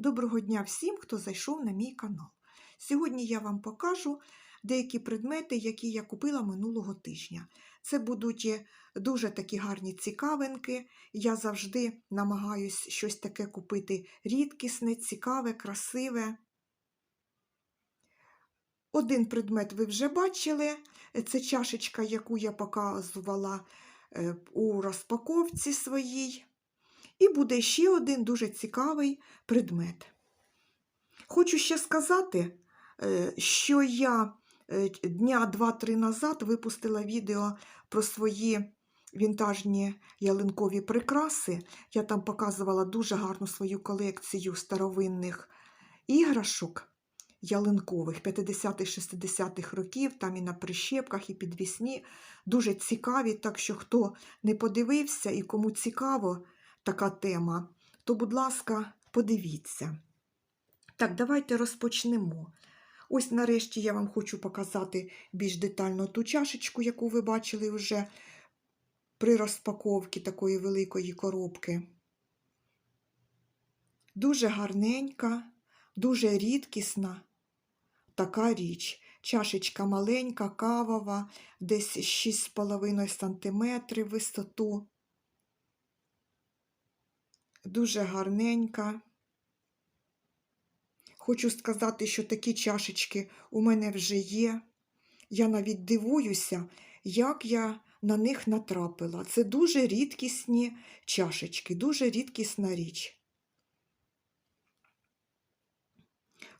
Доброго дня всім, хто зайшов на мій канал. Сьогодні я вам покажу деякі предмети, які я купила минулого тижня. Це будуть е, дуже такі гарні цікавинки. Я завжди намагаюсь щось таке купити рідкісне, цікаве, красиве. Один предмет ви вже бачили. Це чашечка, яку я показувала е, у розпаковці своїй. І буде ще один дуже цікавий предмет. Хочу ще сказати, е, що я е, дня 2-3 назад випустила відео про свої вінтажні ялинкові прикраси. Я там показувала дуже гарну свою колекцію старовинних іграшок ялинкових 50-60-х років, там і на прищепках, і підвісні. Дуже цікаві, так що хто не подивився і кому цікаво, така тема, то, будь ласка, подивіться. Так, давайте розпочнемо. Ось нарешті я вам хочу показати більш детально ту чашечку, яку ви бачили вже при розпаковці такої великої коробки. А гарненька, дуже рідкісна така річ. Чашечка маленька, кавова, десь 6,5 см висоту дуже гарненька. Хочу сказати, що такі чашечки у мене вже є. Я навіть дивуюся, як я на них натрапила. Це дуже рідкісні чашечки, дуже рідкісна річ.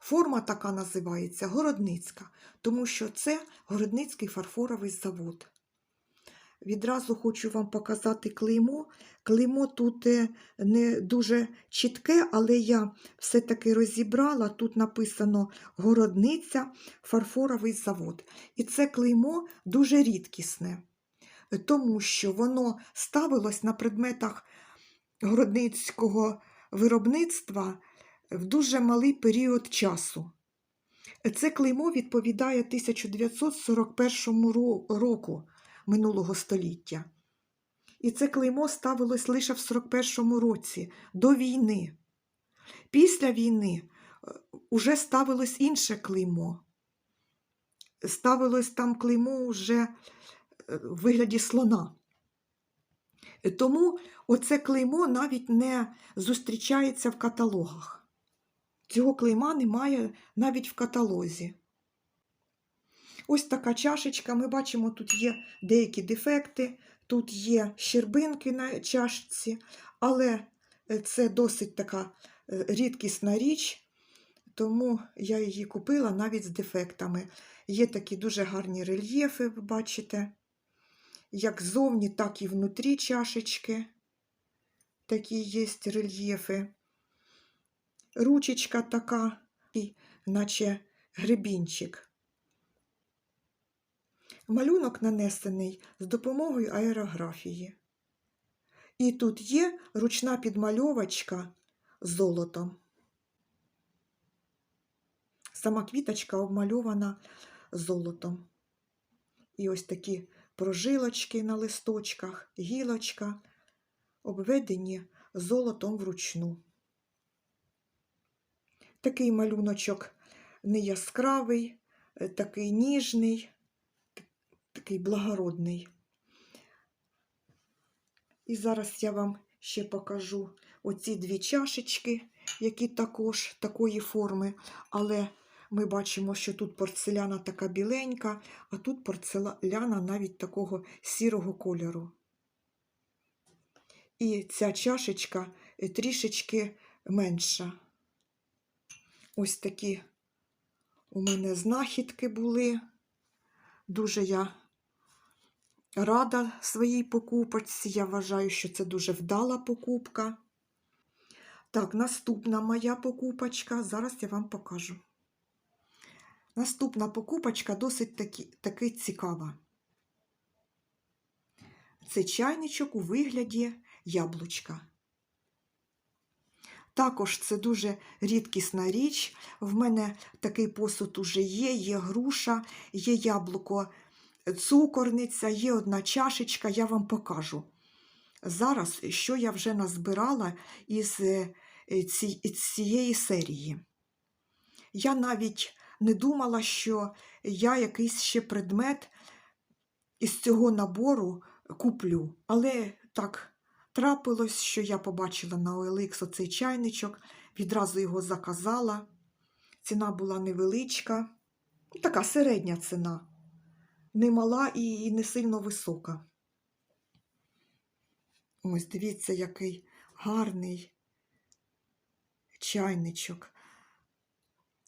Форма така називається Городницька, тому що це Городницький фарфоровий завод. Відразу хочу вам показати клеймо. Клеймо тут е, не дуже чітке, але я все-таки розібрала. Тут написано Городниця, фарфоровий завод. І це клеймо дуже рідкісне, тому що воно ставилось на предметах городницького виробництва в дуже малий період часу. Це клеймо відповідає 1941 року минулого століття. І це клеймо ставилось лише в 41-му році, до війни. Після війни вже ставилось інше клеймо. Ставилось там клеймо вже в вигляді слона. Тому оце клеймо навіть не зустрічається в каталогах. Цього клейма немає навіть в каталозі. Ось така чашечка. Ми бачимо, тут є деякі дефекти, тут є щербинки на чашці, але це досить така рідкісна річ, тому я її купила навіть з дефектами. Є такі дуже гарні рельєфи, ви бачите, як ззовні, так і внутрі чашечки. Такі є рельєфи. Ручечка така, наче гребінчик. Малюнок нанесений з допомогою аерографії. І тут є ручна підмальовочка золотом. Сама квіточка обмальована золотом. І ось такі прожилочки на листочках, гілочка, обведені золотом вручну. Такий малюночок не яскравий, такий ніжний такий благородний. І зараз я вам ще покажу оці дві чашечки, які також такої форми, але ми бачимо, що тут порцеляна така біленька, а тут порцеляна навіть такого сірого кольору. І ця чашечка трішечки менша. Ось такі у мене знахідки були. Дуже я рада своїй покупочці. Я вважаю, що це дуже вдала покупка. Так, наступна моя покупочка. Зараз я вам покажу. Наступна покупочка досить таки, таки цікава. Це чайничок у вигляді яблучка. Також це дуже рідкісна річ. В мене такий посуд уже є, є груша, є яблуко, цукорниця, є одна чашечка, я вам покажу. Зараз, що я вже назбирала із е, е, ці- цієї серії. Я навіть не думала, що я якийсь ще предмет із цього набору куплю. Але так трапилось, що я побачила на OLX оцей чайничок, відразу його заказала. Ціна була невеличка, така середня ціна, не мала і не сильно висока. Ось дивіться, який гарний чайничок.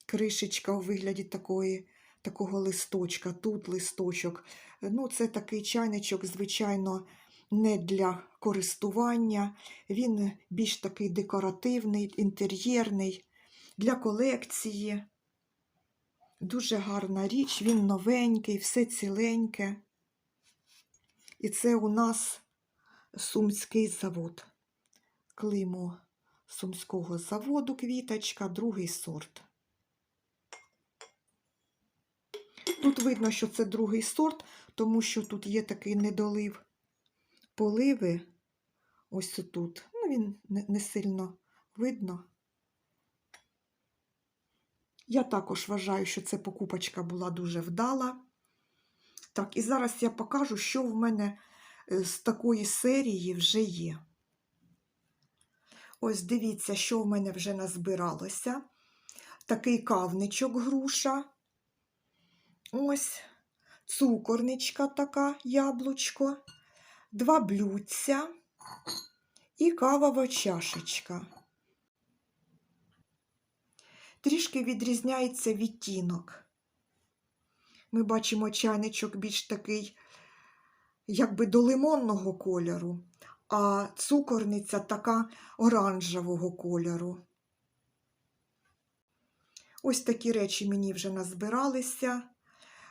Кришечка у вигляді такої, такого листочка, тут листочок. Ну, це такий чайничок, звичайно, не для користування. Він більш такий декоративний, інтер'єрний, для колекції. Дуже гарна річ, він новенький, все ціленьке. І це у нас Сумський завод. Клеймо Сумського заводу квіточка, другий сорт. Тут видно, що це другий сорт, тому що тут є такий недолив поливи. Ось тут. Ну, він не сильно видно. Я також вважаю, що це покупочка була дуже вдала. Так, і зараз я покажу, що в мене е, з такої серії вже є. Ось дивіться, що в мене вже назбиралося. Такий кавничок груша. Ось цукорничка така, яблучко, два блюдця і кавова чашечка. Трішки відрізняється відтінок. Ми бачимо чайничок більш такий, якби до лимонного кольору, а цукорниця така оранжевого кольору. Ось такі речі мені вже назбиралися.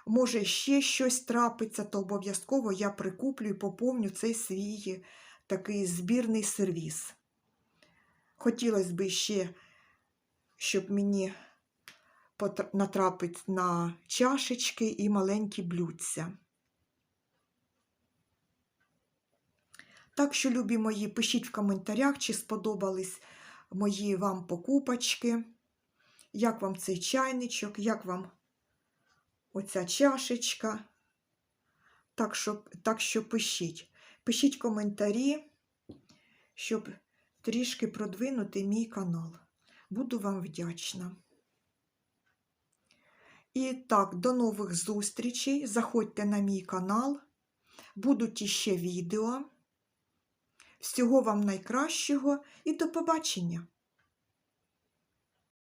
Може, ще щось трапиться, то обов'язково я прикуплю і поповню цей свій такий збірний сервіс. Хотілося б ще, щоб мені натрапити на чашечки і маленькі блюдця. Так що, любі мої, пишіть в коментарях, чи сподобались мої вам покупочки, як вам цей чайничок, як вам оця чашечка. Так що, так що пишіть. Пишіть коментарі, щоб трішки продвинути мій канал. Буду вам вдячна. І так, до нових зустрічей. Заходьте на мій канал. Будуть іще відео. Всього вам найкращого і до побачення!